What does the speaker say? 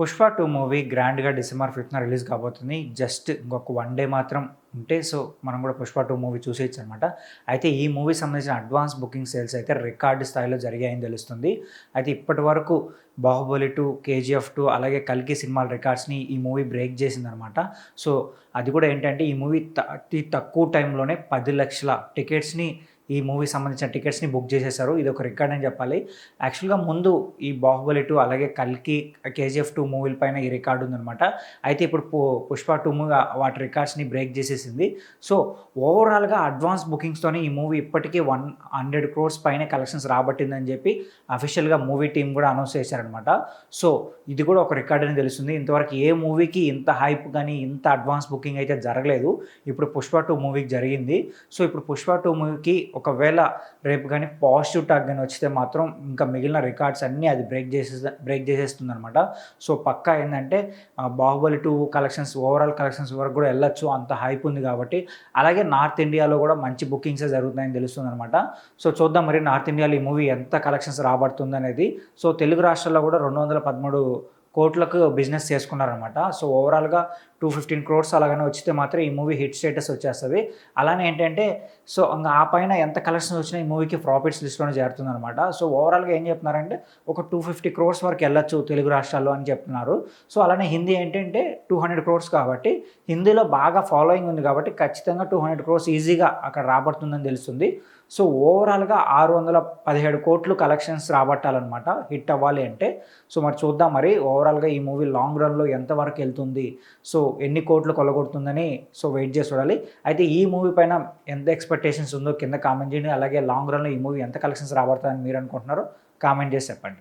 Pushpa two movie గ్రాండ్గా December ఫిఫ్త్న release కాబోతుంది. జస్ట్ ఇంకొక వన్ డే మాత్రం ఉంటే సో మనం కూడా పుష్ప టూ మూవీ చూసేయచ్చు అనమాట అయితే ఈ మూవీ సంబంధించిన అడ్వాన్స్ బుకింగ్ సేల్స్ అయితే రికార్డు స్థాయిలో జరిగాయని తెలుస్తుంది. అయితే ఇప్పటి వరకు బాహుబలి టూ కేజీఎఫ్ టూ అలాగే కల్కి సినిమాల రికార్డ్స్ని ఈ మూవీ బ్రేక్ చేసిందనమాట. సో అది కూడా ఏంటంటే ఈ మూవీ అతి తక్కువ టైంలోనే పది లక్షల టికెట్స్ని ఈ మూవీ సంబంధించిన టికెట్స్ని బుక్ చేసేసారు. ఇది ఒక రికార్డ్ అని చెప్పాలి. యాక్చువల్గా ముందు ఈ బాహుబలి టూ అలాగే కల్కి కేజీఎఫ్ టూ మూవీల పైన ఈ రికార్డు ఉందనమాట అయితే ఇప్పుడు పు- పుష్ప టూ మూవీ వాటి రికార్డ్స్ని బ్రేక్ చేసేసింది. సో ఓవరాల్గా అడ్వాన్స్ బుకింగ్స్తోనే ఈ మూవీ ఇప్పటికీ వన్ హండ్రెడ్ క్రోర్స్ పైన కలెక్షన్స్ రాబట్టిందని చెప్పి అఫీషియల్గా మూవీ టీం కూడా అనౌన్స్ చేశారనమాట సో ఇది కూడా ఒక రికార్డ్ అని తెలుస్తుంది. ఇంతవరకు ఏ మూవీకి ఇంత హైప్ కానీ ఇంత అడ్వాన్స్ బుకింగ్ అయితే జరగలేదు. ఇప్పుడు పుష్ప టూ మూవీకి జరిగింది. సో ఇప్పుడు పుష్ప టూ మూవీకి ఒకవేళ రేపు కానీ పాజిటివ్ టాక్ కానీ వచ్చితే మాత్రం ఇంకా మిగిలిన రికార్డ్స్ అన్నీ అది బ్రేక్ చేసే బ్రేక్ చేసేస్తుంది అనమాట సో పక్కా ఏంటంటే Baahubali two collections overall collections వరకు కూడా వెళ్ళొచ్చు. అంత హైప్ ఉంది కాబట్టి. అలాగే నార్త్ ఇండియాలో కూడా మంచి బుకింగ్స్ జరుగుతున్నాయని తెలుస్తుంది అనమాట సో చూద్దాం మరి నార్త్ ఇండియాలో ఈ మూవీ ఎంత కలెక్షన్స్ రాబడుతుంది అనేది సో తెలుగు రాష్ట్రాల్లో కూడా రెండు వందల పదమూడు కోట్లకు బిజినెస్ చేసుకున్నారనమాట సో ఓవరాల్గా టూ ఫిఫ్టీన్ క్రోర్స్ అలాగనే వచ్చితే మాత్రం ఈ మూవీ హిట్ స్టేటస్ వచ్చేస్తుంది. అలానే ఏంటంటే సో ఇంకా ఆ పైన ఎంత కలెక్షన్స్ వచ్చినా ఈ మూవీకి ప్రాఫిట్స్ లిస్ట్లోనే చేరుతుంది అనమాట సో ఓవరాల్గా ఏం చెప్తున్నారంటే ఒక టూ ఫిఫ్టీ క్రోర్స్ వరకు వెళ్ళొచ్చు తెలుగు రాష్ట్రాల్లో అని చెప్తున్నారు. సో అలానే హిందీ ఏంటంటే టూ హండ్రెడ్ క్రోర్స్ కాబట్టి హిందీలో బాగా ఫాలోయింగ్ ఉంది కాబట్టి ఖచ్చితంగా టూ హండ్రెడ్ క్రోర్స్ ఈజీగా అక్కడ రాబడుతుందని తెలుస్తుంది. సో ఓవరాల్గా ఆరు వందల పదిహేడు కోట్లు కలెక్షన్స్ రాబట్టాలన్నమాట హిట్ అవ్వాలి అంటే. సో మరి చూద్దాం మరి ఓవర్ ఓవరాల్గా ఈ మూవీ లాంగ్ రన్లో ఎంతవరకు వెళ్తుంది? సో ఎన్ని కోట్లు కొలగొడుతుందని సో వెయిట్ చేసి చూడాలి. అయితే ఈ మూవీ పైన ఎంత ఎక్స్పెక్టేషన్స్ ఉందో కింద కామెంట్ చేయండి. అలాగే లాంగ్ రన్లో ఈ మూవీ ఎంత కలెక్షన్స్ రాబడుతుందని మీరు అనుకుంటున్నారో కామెంట్ చేసి చెప్పండి.